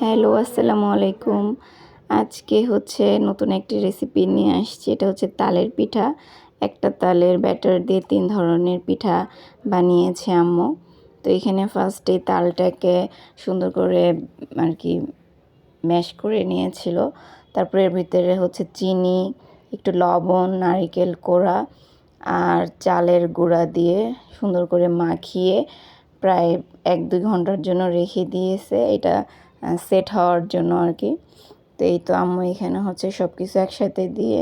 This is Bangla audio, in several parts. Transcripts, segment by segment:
হ্যালো, আসসালামু আলাইকুম। আজকে হচ্ছে নতুন একটি রেসিপি নিয়ে আসছি। এটা হচ্ছে তালের পিঠা। একটা তালের ব্যাটার দিয়ে তিন ধরনের পিঠা বানিয়েছে আম্মু। তো এখানে ফার্স্টে তালটাকে সুন্দর করে আর কি ম্যাশ করে নিয়েছিল। তারপরে এর ভিতরে হচ্ছে চিনি, একটু লবণ, নারিকেল কোড়া আর চালের গুঁড়া দিয়ে সুন্দর করে মাখিয়ে প্রায় এক দুই ঘণ্টার জন্য রেখে দিয়েছে। এটা সেট হওয়ার জন্য আর কি তো এই তো আম্মু এখানে হচ্ছে সব কিছু একসাথে দিয়ে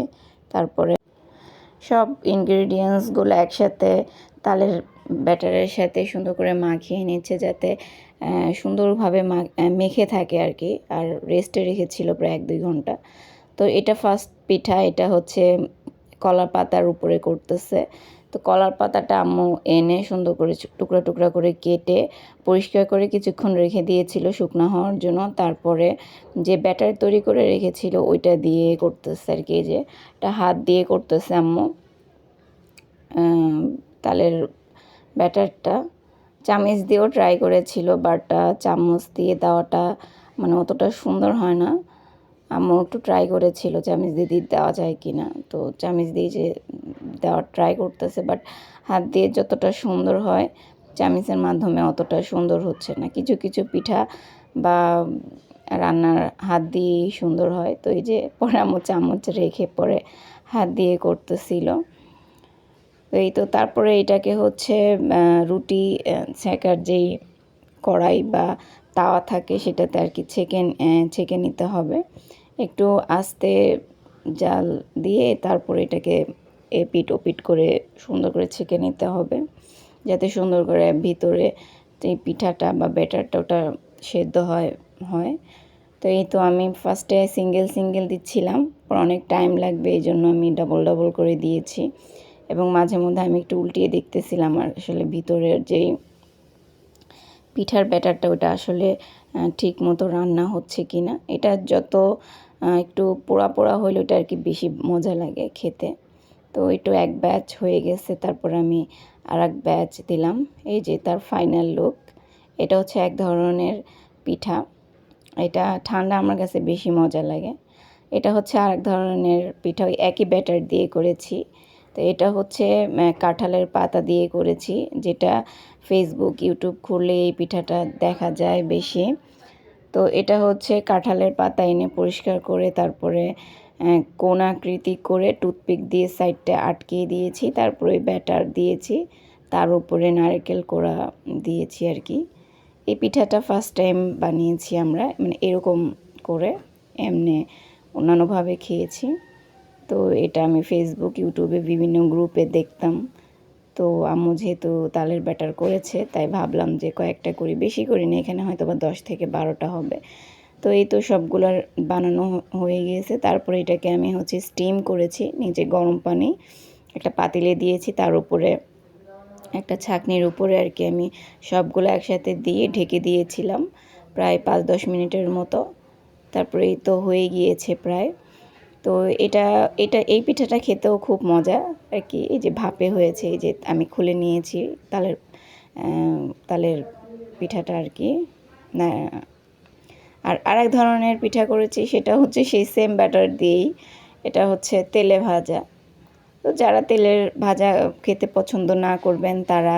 তারপরে সব ইনগ্রেডিয়েন্টসগুলো একসাথে তালের ব্যাটারের সাথে সুন্দর করে মাখিয়ে নিচ্ছে যাতে সুন্দরভাবে মেখে থাকে আর কি আর রেস্টে রেখেছিল প্রায় এক দুই ঘণ্টা। তো এটা ফার্স্ট পিঠা, এটা হচ্ছে কলা পাতার উপরে করতেছে। তো কলার পাতাটা আম্মু এনে সুন্দর করে টুকরা টুকরা করে কেটে পরিষ্কার করে কিছুক্ষণ রেখে দিয়েছিল শুকনো হওয়ার জন্য। তারপরে যে ব্যাটার তৈরি করে রেখেছিল ওইটা দিয়ে করতেছে আর কি যে এটা হাত দিয়ে করতেছে আম্মু। তালের ব্যাটারটা চামিচ দিয়েও ট্রাই করেছিল বাট চামচ দিয়ে দেওয়াটা মানে অতটা সুন্দর হয় না। আম্মু একটু ট্রাই করেছিল চামিচ দিয়ে দিয়ে দেওয়া যায় কি না তো চামিচ দিয়ে যে দেওয়ার ট্রাই করতেছে বাট হাত দিয়ে যতটা সুন্দর হয়, চামিচের মাধ্যমে অতটা সুন্দর হচ্ছে না। কিছু কিছু পিঠা বা রান্নার হাত দিয়েই সুন্দর হয়। তো এই যে পরে চামচ রেখে পরে হাত দিয়ে করতেছিল। এই তো তারপরে এটাকে হচ্ছে রুটি ছেঁকার যেই কড়াই বা তাওয়া থাকে, সেটাতে আর কি ছেঁকে ছেঁকে নিতে হবে। একটু আস্তে জাল দিয়ে তারপরে এটাকে এপিট ওপিট করে সুন্দর করে ছেঁকে নিতে হবে। যাতে সুন্দর করে ভিতরে এই পিঠাটা বা ব্যাটারটা ওটা সেদ্ধ হয় হয়। তো এই তো আমি ফার্স্টে সিঙ্গেল সিঙ্গেল দিচ্ছিলাম। পর অনেক টাইম লাগবে, এই জন্য আমি ডাবল ডাবল করে দিয়েছি। এবং মাঝে মধ্যে আমি একটু উল্টিয়ে দেখতেছিলাম আর আসলে ভিতরের যেই পিঠার ব্যাটারটা ওটা আসলে ঠিক মতো রান্না হচ্ছে কি না এটা যত একটু পোড়া পোড়া হলে ওটা আর কি বেশি মজা লাগে খেতে। তো একটু এক ব্যাচ হয়ে গেছে, তারপর আমি আর এক ব্যাচ দিলাম। এই যে তার ফাইনাল লুক এটা হচ্ছে এক ধরনের পিঠা। এটা ঠান্ডা আমার কাছে বেশি মজা লাগে। এটা হচ্ছে আর এক ধরনের পিঠা, ওই একই ব্যাটার দিয়ে করেছি। তো এটা হচ্ছে কাঁঠালের পাতা দিয়ে করেছি, যেটা ফেসবুক ইউটিউব খুললে এই পিঠাটা দেখা যায় বেশি। তো এটা হচ্ছে কাঁঠালের পাতা এনে পরিষ্কার করে তারপরে কোনাকৃতি করে টুথপিক দিয়ে সাইডটা আটকিয়ে দিয়েছি, তারপরে ব্যাটার দিয়েছি, তার উপরে নারকেল কোড়া দিয়েছি আর কি। এই পিঠাটা ফার্স্ট টাইম বানিয়েছি আমরা মানে এরকম করে এমনি অন্যান্যভাবে খেয়েছি। তো এটা আমি ফেসবুক ইউটিউবে বিভিন্ন গ্রুপে দেখতাম। তো আম্মু যেহেতু তালের ব্যাটার করেছে, তাই ভাবলাম যে কয়েকটা করি, বেশি করি না এখানে হয়তো বা দশ থেকে বারোটা হবে। তো এই তো সবগুলোর বানানো হয়ে গিয়েছে। তারপরে এটাকে আমি হচ্ছে স্টিম করেছি নিচে গরম পানি। একটা পাতিলে দিয়েছি, তার উপরে একটা ছাকনির উপরে আর কি আমি সবগুলো একসাথে দিয়ে ঢেকে দিয়েছিলাম প্রায় পাঁচ দশ মিনিটের মতো। তারপরে এই তো হয়ে গিয়েছে প্রায়। তো এটা এটা, এই পিঠাটা খেতেও খুব মজা আর কি। এই যে ভাপে হয়েছে, এই যে আমি খুলে নিয়েছি তালের তালের পিঠাটা আর কি। না আর আরেক ধরনের পিঠা করেছি সেটা হচ্ছে সেই সেম ব্যাটার দিয়েই। এটা হচ্ছে তেলে ভাজা। তো যারা তেলের ভাজা খেতে পছন্দ না করবেন, তারা